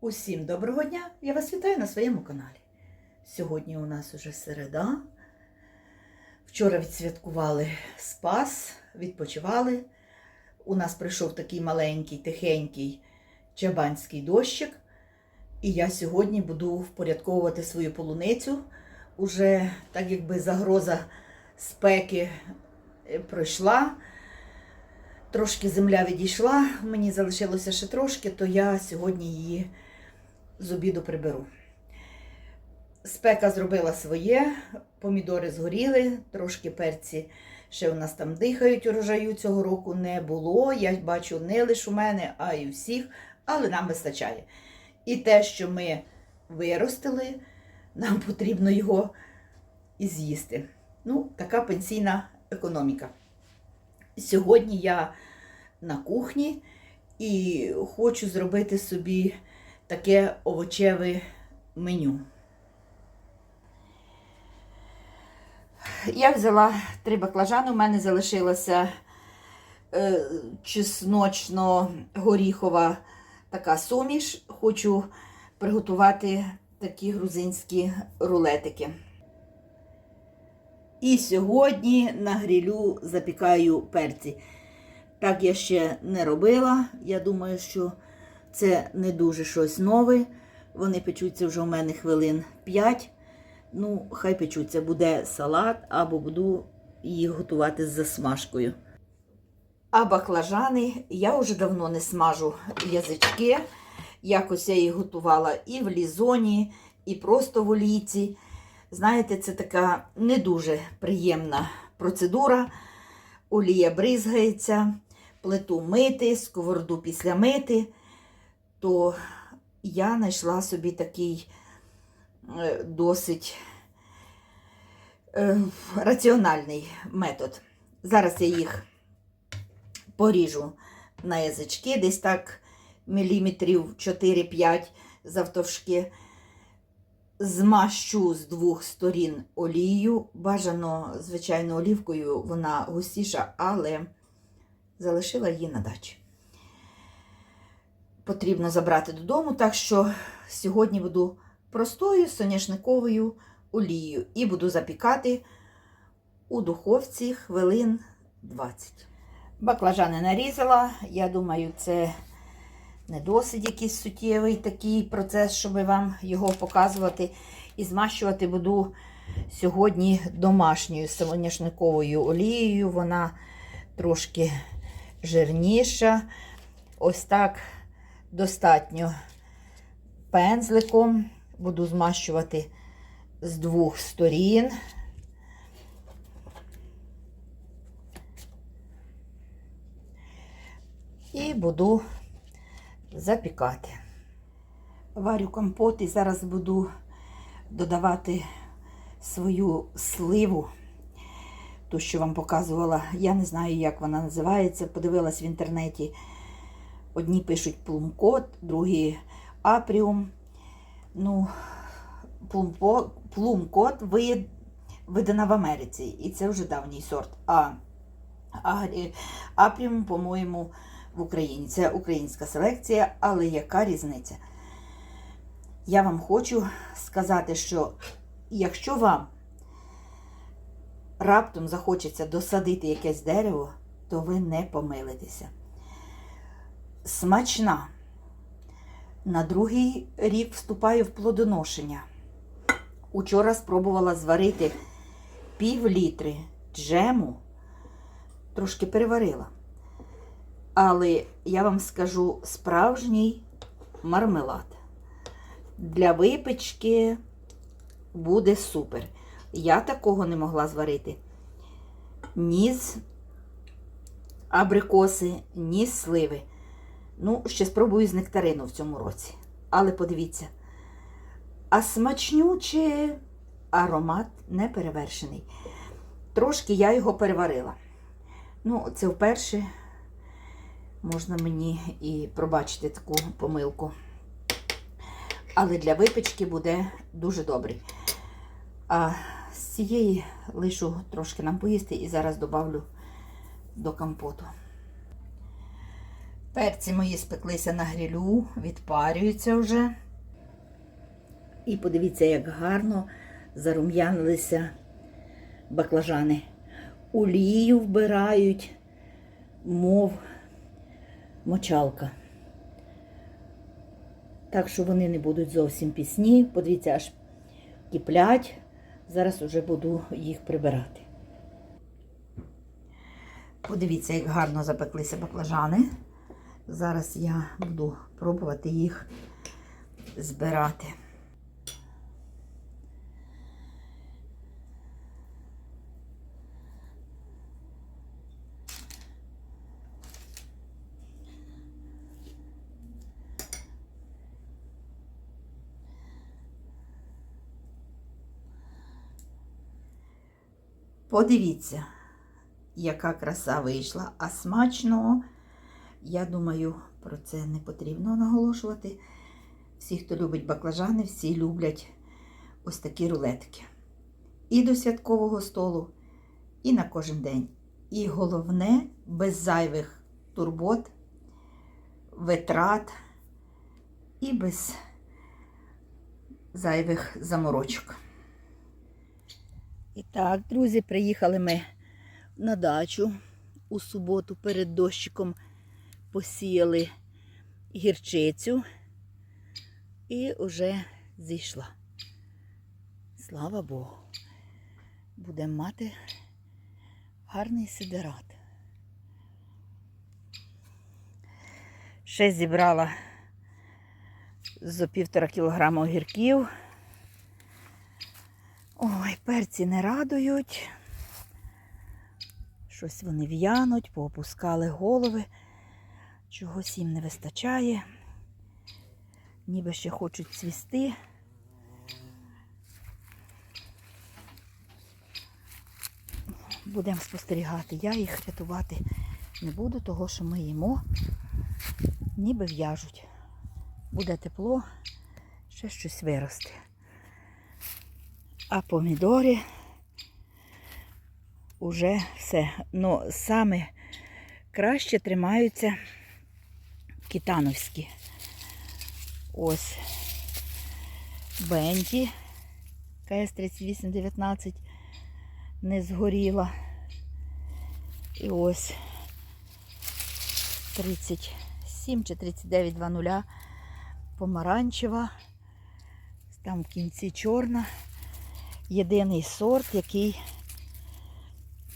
Усім доброго дня! Я вас вітаю на своєму каналі. Сьогодні у нас уже середа. Вчора відсвяткували Спас, відпочивали. У нас прийшов такий маленький, тихенький чабанський дощик. І я сьогодні буду впорядковувати свою полуницю. Уже так якби загроза спеки е, пройшла. Трошки земля відійшла, мені залишилося ще трошки, то я сьогодні її з обіду приберу. Спека зробила своє, помідори згоріли, трошки перці ще у нас там дихають, урожаю цього року не було. Я бачу не лише у мене, а й у всіх, але нам вистачає. І те, що ми виростили, нам потрібно його і з'їсти. Ну, така пенсійна економіка. Сьогодні я на кухні і хочу зробити собі таке овочеве меню. Я взяла три баклажани, у мене залишилася е, чесночно-горіхова така суміш. Хочу приготувати такі грузинські рулетики. І сьогодні на грилю запікаю перці. Так я ще не робила. Я думаю, що це не дуже щось нове. Вони печуться вже у мене хвилин 5. Ну, хай печуться, буде салат або буду їх готувати з засмажкою. А баклажани я вже давно не смажу язички. Якось я їх готувала і в лізоні, і просто в олійці. Знаєте, це така не дуже приємна процедура. Олія бризгається, плиту мити, сковороду після мити. То я знайшла собі такий е, досить е, раціональний метод. Зараз я їх поріжу на язички, десь так міліметрів 4-5 завтовшки. Змащу з двох сторін олією. Бажано, звичайно, олівкою вона густіша, але залишила її на дачі. Потрібно забрати додому, так що сьогодні буду простою соняшниковою олією і буду запікати у духовці хвилин 20. Баклажани нарізала. Я думаю, це не досить якийсь суттєвий такий процес, щоб вам його показувати. І змащувати буду сьогодні домашньою соняшниковою олією. Вона трошки жирніша. Ось так достатньо пензликом. Буду змащувати з двох сторін. І буду запікати. Варю компот і зараз буду додавати свою сливу, ту, що вам показувала. Я не знаю, як вона називається. Подивилась в інтернеті. Одні пишуть плумкот, другі апріум. Ну, плумкот ви- видана в Америці, і це вже давній сорт. А, а апріум, по-моєму, в Україні. Це українська селекція, але яка різниця? Я вам хочу сказати, що якщо вам раптом захочеться досадити якесь дерево, то ви не помилитеся. Смачна. На другий рік вступаю в плодоношення. Учора спробувала зварити пів літри джему, трошки переварила. Але я вам скажу справжній мармелад. Для випечки буде супер. Я такого не могла зварити. Ні з абрикоси, ні з сливи. Ну, ще спробую з нектарину в цьому році. Але подивіться, а смачнюче аромат не перевершений. Трошки я його переварила. Ну, це вперше можна мені і пробачити таку помилку. Але для випічки буде дуже добрий. А з цієї лишу трошки нам поїсти і зараз добавлю до компоту. Перці мої спеклися на грилю, відпарюються вже. І подивіться, як гарно зарум'янилися баклажани. Олію вбирають, мов мочалка. Так що вони не будуть зовсім пісні. Подивіться, аж киплять. Зараз уже буду їх прибирати. Подивіться, як гарно запеклися баклажани. Зараз я буду пробувати їх збирати. Подивіться, яка краса вийшла, а смачно. Я думаю, про це не потрібно наголошувати. Всі, хто любить баклажани, всі люблять ось такі рулетки. І до святкового столу, і на кожен день. І головне, без зайвих турбот, витрат і без зайвих заморочок. І так, друзі, приїхали ми на дачу у суботу перед дощиком посіяли гірчицю і вже зійшла. Слава Богу. Будемо мати гарний сидерат. Ще зібрала зо півтора кілограма огірків. Ой, перці не радують. Щось вони в'януть, поопускали голови. Чогось їм не вистачає. Ніби ще хочуть цвісти. Будемо спостерігати. Я їх рятувати не буду, того що ми їмо, ніби в'яжуть. Буде тепло, ще щось виросте. А помідори уже все. Ну, саме краще тримаються китановські. Ось Бенті КС 3819 не згоріла. І ось 37 чи 3920 помаранчева. Там в кінці чорна. Єдиний сорт, який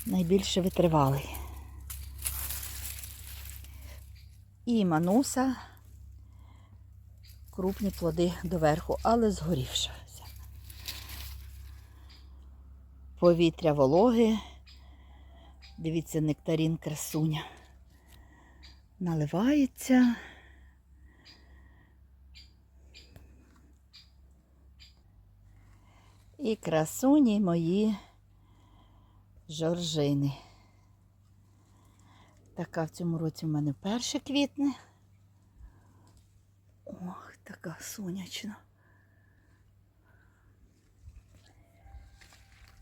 найбільше витривалий. І мануса, крупні плоди доверху, але згорівшися. Повітря вологе. Дивіться, нектарін красуня. Наливається. І красуні мої жоржини. Така в цьому році в мене перше квітне. Ох, така сонячна.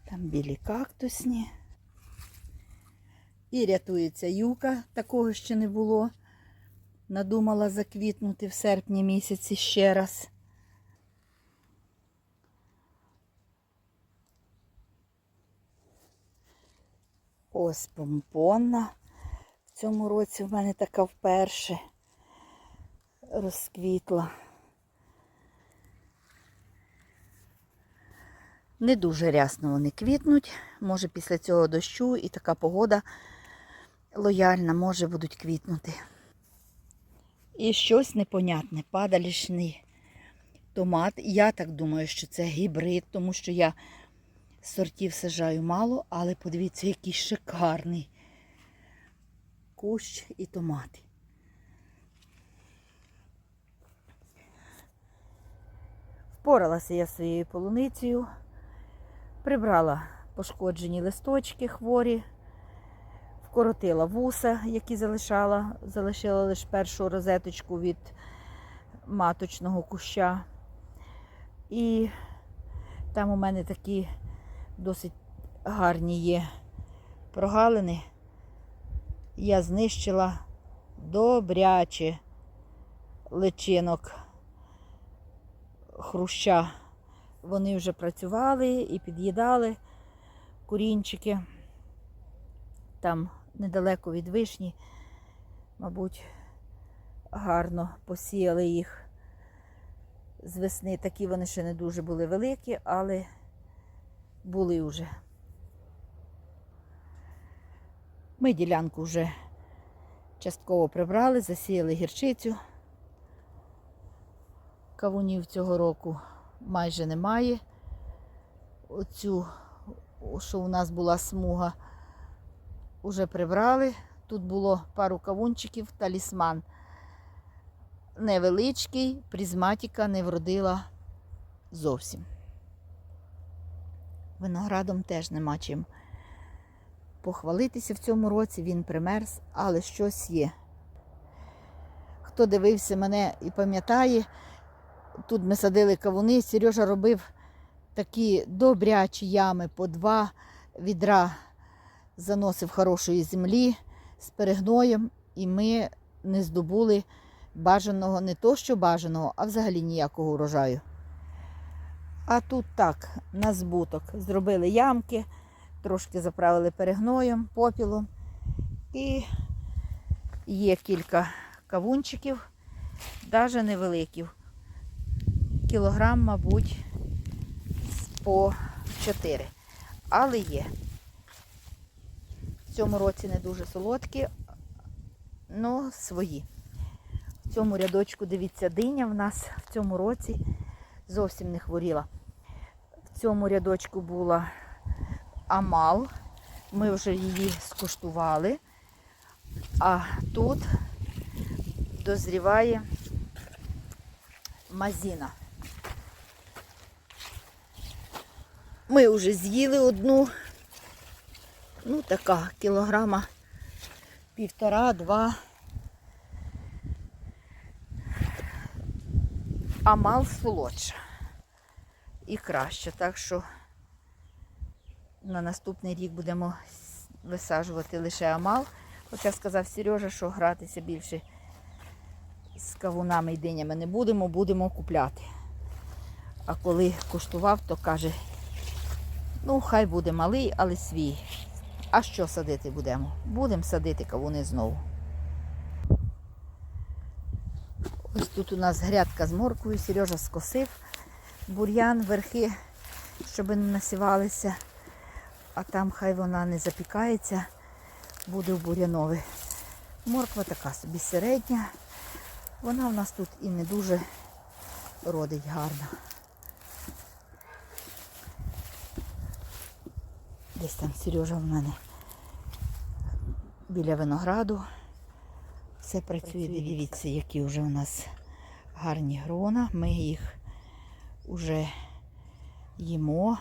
Там білі кактусні. І рятується юка, такого ще не було. Надумала заквітнути в серпні місяці ще раз. Ось помпонна. В цьому році в мене така вперше розквітла. Не дуже рясно вони квітнуть. Може після цього дощу і така погода лояльна, може будуть квітнути. І щось непонятне, падалішний томат. Я так думаю, що це гібрид, тому що я сортів сажаю мало, але подивіться, який шикарний кущ і томати. Впоралася я своєю полуницею, прибрала пошкоджені листочки хворі, вкоротила вуса, які залишала, залишила лише першу розеточку від маточного куща. І там у мене такі досить гарні є прогалини. Я знищила добряче личинок хруща. Вони вже працювали і під'їдали курінчики. Там недалеко від вишні, мабуть, гарно посіяли їх з весни. Такі вони ще не дуже були великі, але були вже. Ми ділянку вже частково прибрали, засіяли гірчицю. Кавунів цього року майже немає. Оцю, що у нас була смуга, вже прибрали. Тут було пару кавунчиків, талісман невеличкий, призматика не вродила зовсім. Виноградом теж нема чим похвалитися в цьому році, він примерз, але щось є. Хто дивився мене і пам'ятає, тут ми садили кавуни, Сережа робив такі добрячі ями по два відра, заносив хорошої землі з перегноєм, і ми не здобули бажаного, не то що бажаного, а взагалі ніякого урожаю. А тут так, на збуток. Зробили ямки, трошки заправили перегноєм, попілом. І є кілька кавунчиків, навіть невеликих. Кілограм, мабуть, по 4. Але є. В цьому році не дуже солодкі, але свої. В цьому рядочку, дивіться, диня в нас в цьому році зовсім не хворіла. В цьому рядочку була амал. Ми вже її скуштували. А тут дозріває мазіна. Ми вже з'їли одну, ну така, кілограма півтора-два. Амал солодша і краще. Так що на наступний рік будемо висаджувати лише амал. Хоча сказав Сережа, що гратися більше з кавунами і динями не будемо, будемо купляти. А коли куштував, то каже, ну хай буде малий, але свій. А що садити будемо? Будемо садити кавуни знову. Ось тут у нас грядка з морквою, Сережа скосив бур'ян, верхи, щоб не насівалися, а там хай вона не запікається, буде в бур'янові. Морква така собі середня. Вона в нас тут і не дуже родить гарно. Десь там Сережа в мене біля винограду. Все працює, дивіться, які вже у нас гарні грона. Ми їх вже їмо.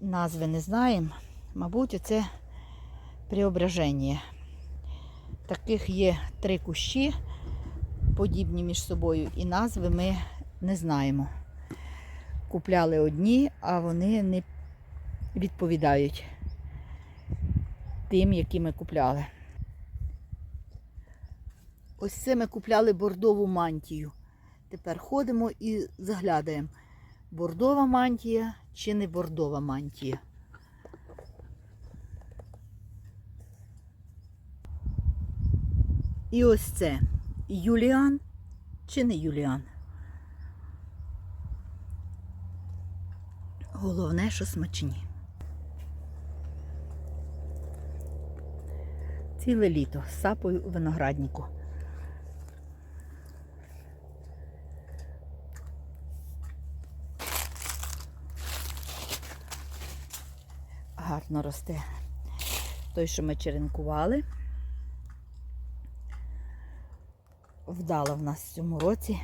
Назви не знаємо. Мабуть, це преображення. Таких є три кущі, подібні між собою, і назви ми не знаємо. Купляли одні, а вони не відповідають тим, які ми купляли. Ось це ми купляли бордову мантію. Тепер ходимо і заглядаємо, бордова мантія чи не бордова мантія. І ось це Юліан чи не Юліан. Головне, що смачні. Ціле літо сапою у винограднику. Гарно росте той, що ми черенкували. Вдала в нас в цьому році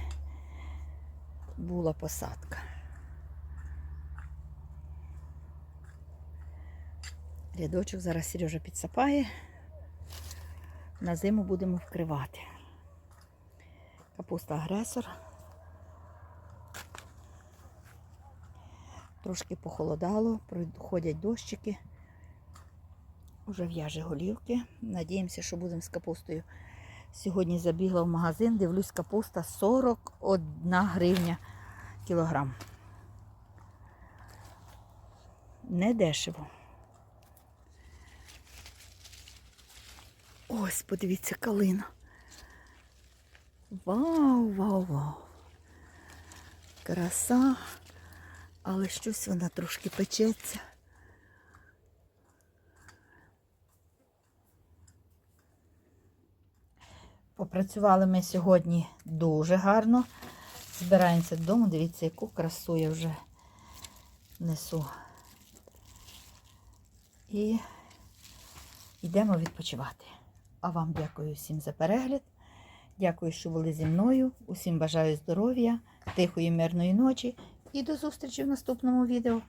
була посадка. Рядочок зараз Сережа підсапає. На зиму будемо вкривати. Капуста агресор. Трошки похолодало, проходять дощики. Уже в'яже голівки. Надіємося, що будемо з капустою Сьогодні забігла в магазин, дивлюсь, капуста 41 гривня кілограм. Не дешево. Ось, подивіться, калина. Вау, вау, вау. Краса, але щось вона трошки печеться. Попрацювали ми сьогодні дуже гарно. Збираємося додому. Дивіться, яку красу я вже несу. І йдемо відпочивати. А вам дякую всім за перегляд. Дякую, що були зі мною. Усім бажаю здоров'я, тихої, мирної ночі і до зустрічі в наступному відео.